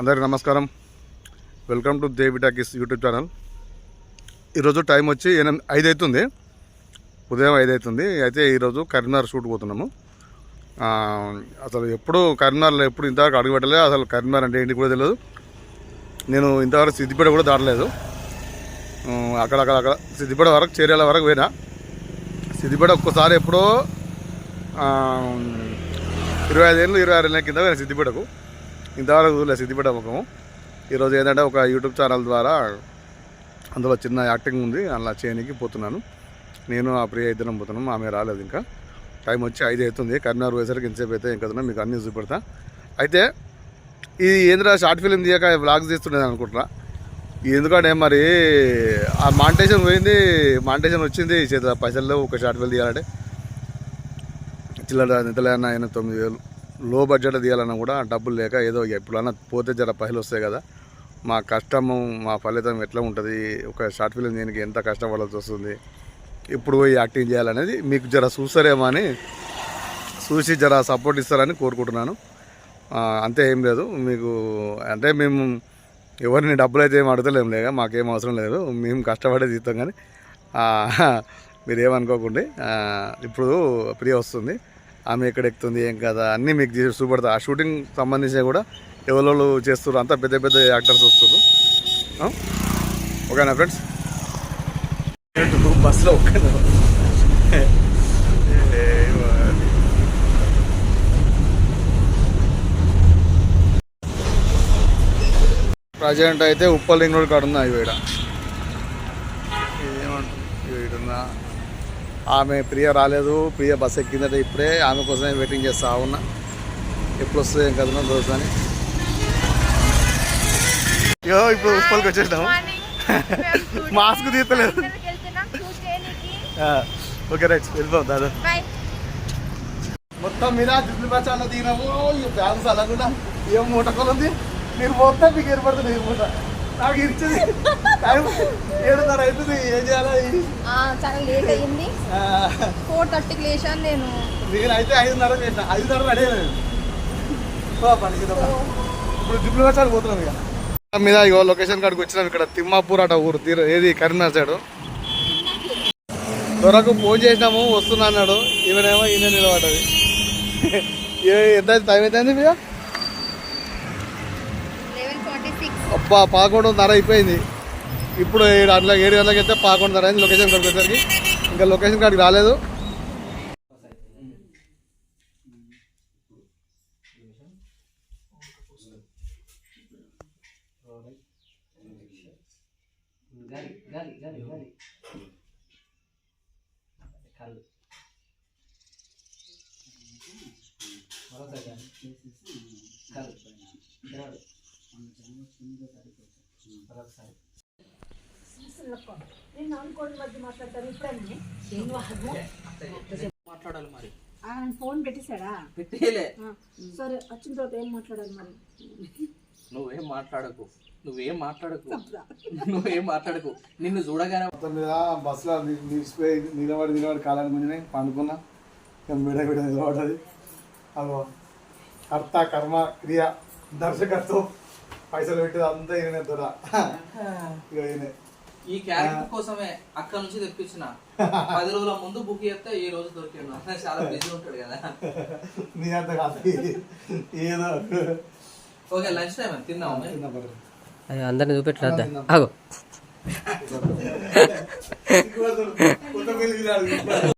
అందరికీ నమస్కారం. Welcome to Devi talkies YouTube channel ఈరోజు టైం వచ్చి ఎనిమిది ఐదు అవుతుంది ఉదయం ఐదు అవుతుంది అయితే ఈరోజు కరీంనగర్ షూట్ పోతున్నాము. అసలు ఎప్పుడు కరీంనగర్లో ఎప్పుడు ఇంతవరకు అడుగుపెట్టలేదు అసలు కరీంనగర్ అంటే ఏంటి కూడా తెలియదు. నేను ఇంతవరకు సిద్దిపేట కూడా దాటలేదు. అక్కడక్కడ అక్కడ అక్కడ అక్కడ సిద్దిపేట వరకు చేరేల వరకు పోయినా. సిద్దిపేట ఒక్కసారి ఎప్పుడో ఇరవై ఇరవై ఐదేళ్ళు ఇరవై ఆరు ఏళ్ళ కింద పోయినా సిద్దిపేటకు. ఇంతవరకు చూడలేదు సిద్దిపేట ముఖము ఈరోజు ఏంటంటే ఒక యూట్యూబ్ ఛానల్ ద్వారా అందులో చిన్న యాక్టింగ్ ఉంది అలా చేయడానికి పోతున్నాను. నేను ఆ ప్రియ ఇద్దరం పోతున్నాము ఆమె రాలేదు ఇంకా. టైం వచ్చి ఐదు అవుతుంది కరీంనగర్ పోయేసరికి ఇంతసేపు అయితే ఇంకా మీకు అన్నీ చూపెడతా అయితే ఇది ఏంద్రా షార్ట్ ఫిలిం తీయక వ్లాగ్స్ తీస్తుండేది అనుకుంటున్నా. ఎందుకంటే మరి ఆ మాంటేషన్ పోయింది మాంటేషన్ వచ్చింది చేత పైసల్లో ఒక షార్ట్ ఫిల్మ్ తీయాలంటే. చిల్లర నిద్రలేనా ఆయన తొమ్మిది వేలు. లో బడ్జెట్ తీయాలన్నా కూడా డబ్బులు లేక ఏదో ఎప్పుడన్నా పోతే జర పైలు వస్తాయి కదా. మా కష్టము మా ఫలితం ఎట్లా ఉంటుంది? ఒక షార్ట్ ఫిల్మ్ దీనికి ఎంత కష్టపడాల్సి వస్తుంది? ఇప్పుడు పోయి యాక్టింగ్ చేయాలనేది మీకు జర చూస్తారేమో అని చూసి జర సపోర్ట్ ఇస్తారని కోరుకుంటున్నాను. అంతే ఏం లేదు. మీకు అంటే మేము ఎవరిని డబ్బులు అయితే ఏం అడగలేము లేక మాకేం అవసరం లేదు. మేము కష్టపడే తీస్తాం కానీ ఆ, మీరు ఏమనుకోకండి. ఇప్పుడు ప్రియ వస్తుంది. ఆమె ఎక్కడ ఎక్కుతుంది ఏం కదా అన్నీ మీకు చూపెడతా. ఆ షూటింగ్ సంబంధించి కూడా ఎవరు చేస్తున్నారు అంతా పెద్ద పెద్ద యాక్టర్స్ వస్తున్నారు? ఓకేనా ఫ్రెండ్స్ బస్సులో ఒక్క ప్రజెంట్ అయితే ఉప్పల్ రింగ్ రోడ్ కాడ ఏమంటుంది ఈవిడున్నా ఆమె ప్రియ రాలేదు ప్రియ బస్ ఎక్కిందట ఇప్పుడే ఆమె కోసమే వెయిటింగ్ చేస్తా ఉన్నా. ఎప్పుడు వస్తుంది ఏం కదన్నా రోజు అని యో ఇప్పుడు ఉప్పల్కి వచ్చేసినాము మాస్క్ తీస్తలేదు ఆ, ఓకే రైట్ వెళ్ళిపోం దాదా. మొత్తం మీద దిద్దులు బచ్చాల దిగినాము ఈ బ్యాలెన్స్ అలాగుండా ఏం మూట కొలుంది? మీరు మొత్తం మీకు ఏర్పడుతుంది మూట. నాకు ఇచ్చింది. టైం ఏడున్నర అవుతుంది. ఏం చేయాలి చాలా లేట్ అయ్యింది. ఆ, ఫోర్ థర్టీకి లేచాను నేను. నేను అయితే ఐదున్నర చేసిన. ఐదున్నర రా. ఇప్పుడు దిబ్బలు బచ్చాలు పోతున్నాం ఇక. మీద ఇగో లొకేషన్ కాడికి వచ్చినాం ఇక్కడ. తిమ్మాపూర్ అట ఊరు. తీర ఏది? కరీంనగర్ సైడ్. త్వరకు ఫోన్ చేసినాము వస్తున్నా అన్నాడు. ఈమెనేమో ఈయన నిలబడ్డది. ఏ ఎంత టైం అవుతుంది మీద అబ్బా పదకొండున్నర అయిపోయింది. ఇప్పుడు ఏడు గంటల ఏడు గంటలకు అయితే పదకొండున్నర అయింది లొకేషన్ కాడికి వచ్చేసరికి. ఇంకా లొకేషన్ కాడికి రాలేదు. గాలి గాలి గాలి గాలి కళ్ళు. మరొకసారి గాలి కళ్ళు ఇద్దరు మరొకసారి మాట్లాడాలి మరి ఆయన ఫోన్ పెట్టేశాడా పెట్టేలే. సరే వచ్చిన తర్వాత ఏం మాట్లాడాలి మరి నువ్వేం మాట్లాడకు. నువ్వేం మాట్లాడకు. నువ్వేం మాట్లాడకు. నిన్ను చూడగానే మొత్తం మీద బస్సులో నిలిచిపోయి నిలబడి నిలబడి కాలానికి ముందే పండుకున్నా. విడ విడ నిలబడది అదో కర్త కర్మ క్రియ దర్శకత్వం. పైసలు పెట్టేది అంతా ఈయన దొర ఇక ఈయనే. ఈ క్యారెక్టర్ కోసమే అక్కడ నుంచి తెప్పించిన. పది రోజుల ముందు బుక్ చేస్తే ఈ రోజు దొరికిండు. అన్న చాలా బిజీ ఉంటాడు కదా. నీ అంత కాదు. ఏదో ఓకే లంచ్ టైం తిందాం అందరిని చూపెట్టలేదా తిన్నా. ఆగు.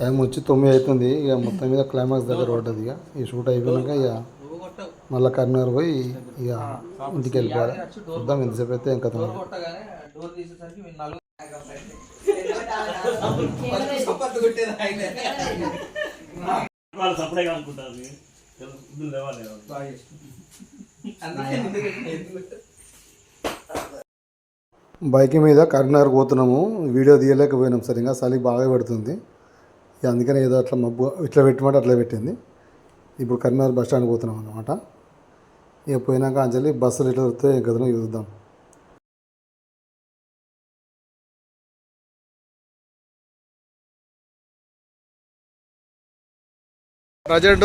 టైం వచ్చి తొమ్మిది అవుతుంది. ఇక మొత్తం మీద క్లైమాక్స్ దగ్గర పడ్డది ఇక. ఈ షూట్ అయిపోయినాక ఇక మళ్ళీ కరీంనగర్ పోయి ఇక ఇంటికి వెళ్ళిపోవాలి. చూద్దాం ఎంతసేపు అయితే ఇంకా బైక్ మీద కరీంనగర్ పోతున్నాము. వీడియో తీయలేకపోయినాం. సరిగా చలి బాగా పెడుతుంది. అందుకని ఏదో అట్లా మబ్బు ఇట్లా పెట్టమంటే అట్లా పెట్టింది. ఇప్పుడు కరీంనగర్ బస్ స్టాండ్ పోతున్నాం అనమాట ఇక పోయినాక అంజలి బస్సులు ఎట్లా వస్తే గదిలో చూద్దాం. ప్రజెంట్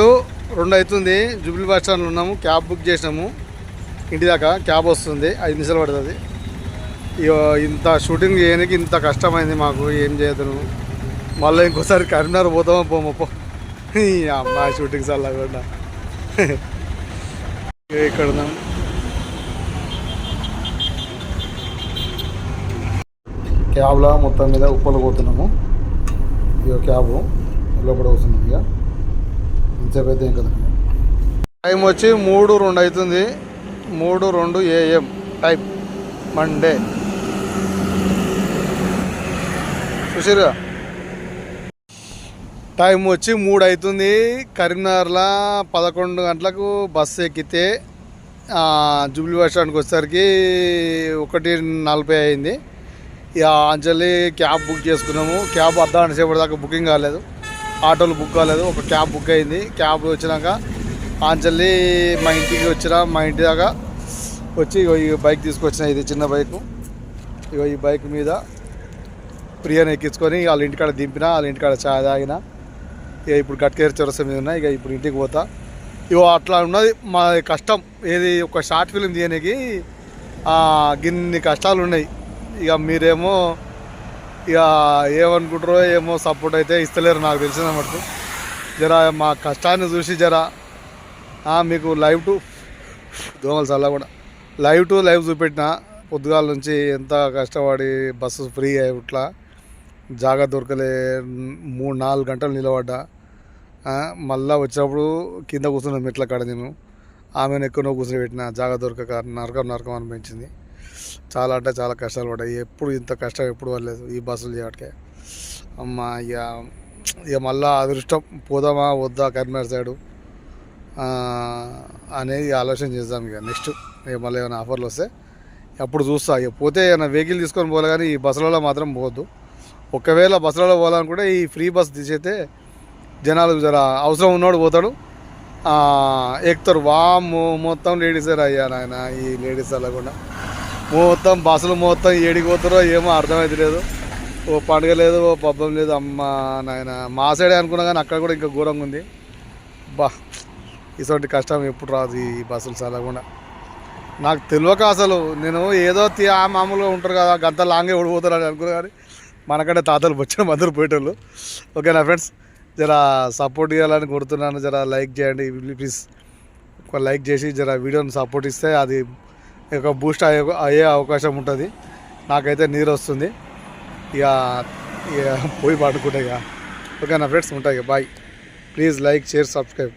రెండు అవుతుంది. జూబ్లీ బస్ స్టాండ్లో ఉన్నాము. క్యాబ్ బుక్ చేసినాము. ఇంటి దాకా క్యాబ్ వస్తుంది. ఐదు నిమిషాలు పడుతుంది. ఇక ఇంత షూటింగ్ చేయడానికి ఇంత కష్టమైంది మాకు. ఏం చేయదు మళ్ళీ ఇంకోసారి కరీంనగర్ పోతామా పోమో పో. ఈ అమ్మా షూటింగ్ ఇక్కడ క్యాబ్లో మొత్తం మీద ఉప్పలు పోతున్నాము ఇక క్యాబ్. లోపల వస్తున్నాం ఇక. ఇంతసేపు అయితే ఇంకా టైం వచ్చి మూడు రెండు అవుతుంది. మూడు రెండు ఏఎం టైం మండే. చూసారుగా టైం వచ్చి మూడు అవుతుంది కరీంనగర్లో పదకొండు గంటలకు బస్సు ఎక్కితే జూబ్లీ బస్ స్టాండ్కి వచ్చేసరికి ఒకటి నలభై అయింది. ఇక అంజలి క్యాబ్ బుక్ చేసుకున్నాము. క్యాబ్ అర్ధ గంట సేపటి దాకా బుకింగ్ కాలేదు. ఆటోలు బుక్ కాలేదు. ఒక క్యాబ్ బుక్ అయింది. క్యాబ్ వచ్చినాక అంజలి మా ఇంటికి వచ్చిన మా ఇంటి దాకా వచ్చి ఇగో ఈ బైక్ తీసుకొచ్చిన ఇది చిన్న బైక్. ఇగో ఈ బైక్ మీద ప్రియాని ఎక్కించుకొని వాళ్ళ ఇంటికాడ దింపిన వాళ్ళ ఇంటికాడ చాయ్ తాగిన. ఇక ఇప్పుడు గట్కేరు చొరస మీద ఉన్నా ఇక ఇప్పుడు ఇంటికి పోతా. ఇగో అట్లా ఉన్నది. మా కష్టం. ఏది ఒక షార్ట్ ఫిల్మ్ తీయడానికి గిన్ని కష్టాలు ఉన్నాయి. ఇక మీరేమో ఇక ఏమనుకుంటారో ఏమో సపోర్ట్ అయితే ఇస్తలేరు నాకు తెలిసిన మటుకు. జర మా కష్టాన్ని చూసి జర మీకు లైవ్ టు దోమలు చల్ల కూడా లైవ్ టు లైవ్ చూపెట్టిన పొద్దుగాల నుంచి ఎంత కష్టపడి బస్సు ఫ్రీ అయ్యి ఇట్లా జాగా దొరకలే మూడు నాలుగు గంటలు నిలబడ్డా. మళ్ళా వచ్చినప్పుడు కింద కూర్చున్న మెట్ల కాడ నేను ఆమెను ఎక్కువ కూర్చోబెట్టిన జాగా దొరకక నరకం నరకం అనిపించింది. చాలా అంటే చాలా కష్టాలు పడ్డాయి ఎప్పుడు ఇంత కష్టం ఎప్పుడు పడలేదు ఈ బస్సులు చేయడానికి. అమ్మ ఇక ఇక మళ్ళా అదృష్టం పోదామా వద్దా కరీంనగర్ సైడు. అనేది ఆలోచన చేద్దాం ఇక నెక్స్ట్. ఇక మళ్ళీ ఏమైనా ఆఫర్లు వస్తే అప్పుడు చూస్తా. ఇక పోతే ఏమైనా వెహికల్ తీసుకొని పోలే కానీ ఈ బస్సులలో మాత్రం పోవద్దు. ఒకవేళ బస్సులలో పోవాలనుకుంటే ఈ ఫ్రీ బస్ తీసైతే జనాలు జర అవసరం ఉన్నోడు పోతాడు. ఎక్కుతారు. వాము మొత్తం లేడీసే అయ్యా నాయన ఈ లేడీస్ అలా మొత్తం బస్సులు మొత్తం ఏడికి పోతారో ఏమో అర్థమైతే లేదు. ఓ పండుగ లేదు ఓ పబ్బం లేదు. అమ్మ నాయన మా సైడే అనుకున్నా కానీ అక్కడ కూడా ఇంకా ఘోరంగా ఉంది. బా ఇటువంటి కష్టం ఎప్పుడు రాదు ఈ బస్సులు చల్లకుండా. నాకు తెలియక అసలు నేను ఏదో ఆ మామూలుగా ఉంటారు కదా గంత లాంగే ఓడిపోతారు అని అనుకున్నా కానీ మనకంటే తాతలు వచ్చిన అందరు పోయేటోళ్ళు. ఓకేనా ఫ్రెండ్స్ జర సపోర్ట్ చేయాలని కోరుతున్నాను. జర లైక్ చేయండి ప్లీజ్. ఒక లైక్ చేసి జర వీడియోని సపోర్ట్ ఇస్తే అది ఒక బూస్ట్ అయ్యే అయ్యే అవకాశం ఉంటుంది. నాకైతే నీరు వస్తుంది. ఇక ఇక పోయి పడుకుంటా ఇక. ఓకేనా ఫ్రెండ్స్ ఉంటాయి bye. Please like share subscribe.